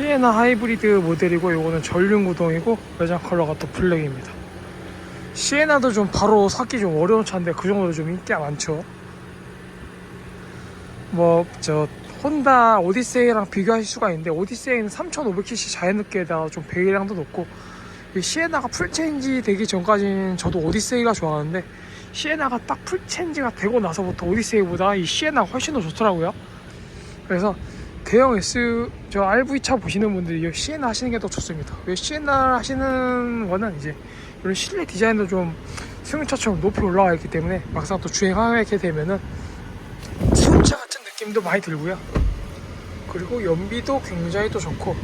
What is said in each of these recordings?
시에나 하이브리드 모델이고 이거는 전륜 구동이고 외장 컬러가 또 블랙입니다. 시에나도 좀 바로 사기 좀 어려운 차인데 그 정도로 좀 인기가 많죠. 뭐 저 혼다 오디세이랑 비교하실 수가 있는데 오디세이는 3500cc 자연느끼에다가 좀 배기량도 높고 이 시에나가 풀체인지 되기 전까지는 저도 오디세이가 좋아하는데 시에나가 딱 풀체인지가 되고 나서부터 오디세이보다 이 시에나가 훨씬 더 좋더라고요. 그래서 대형 S 저 RV 차 보시는 분들이 이 시에나 하시는 게 더 좋습니다. 왜 시에나 하시는 거는 이제 이런 실내 디자인도 좀 승용차처럼 높이 올라와 있기 때문에 막상 또 주행하게 되면은 승용차 같은 느낌도 많이 들고요. 그리고 연비도 굉장히 또 좋고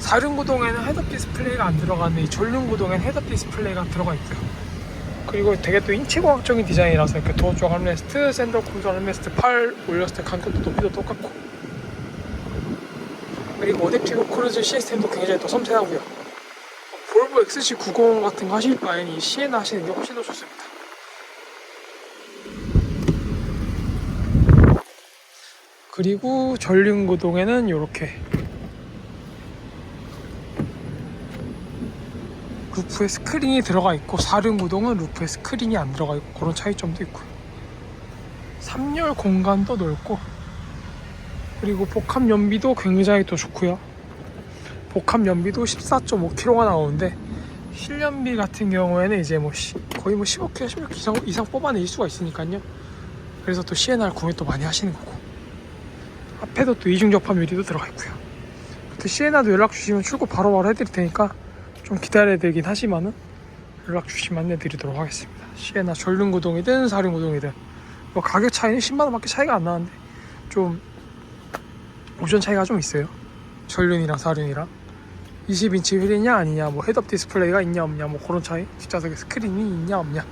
사륜구동에는 헤드업 디스플레이가 안 들어가는데 이 전륜구동에는 헤드업 디스플레이가 들어가 있고요. 그리고 되게 또 인체공학적인 디자인이라서 이렇게 도어 쪽 armrest, 샌더 콘솔 armrest 팔 올렸을 때 간격도 높이도 똑같고 그리고 어댑티브 크루즈 시스템도 굉장히 또 섬세하고요. 볼보 XC90 같은 거 하실 바에는 이 시에나 하시는 게 훨씬 더 좋습니다. 그리고 전륜구동에는 이렇게 루프에 스크린이 들어가 있고 사륜구동은 루프에 스크린이 안 들어가 있고 그런 차이점도 있고요. 3열 공간도 넓고 그리고 복합 연비도 굉장히 또 좋고요. 복합 연비도 14.5kg가 나오는데 실연비 같은 경우에는 이제 뭐 시- 거의 뭐 15kg, 16kg 이상, 이상 뽑아낼 수가 있으니까요. 그래서 또 CNR 구매 또 많이 하시는 거고 앞에도 또 이중 접합 유리도 들어가 있고요. 또 CNR도 연락 주시면 출고 바로 바로 해드릴 테니까 좀 기다려야 되긴 하지만은 연락 주시면 안내드리도록 하겠습니다. 시에나 전륜구동이든 사륜구동이든 뭐 가격 차이는 10만 원밖에 차이가 안 나는데 좀 옵션 차이가 좀 있어요. 전륜이랑 사륜이랑? 20인치 휠이냐 아니냐? 뭐 헤드업 디스플레이가 있냐 없냐? 뭐 그런 차이? 뒷좌석에 스크린이 있냐 없냐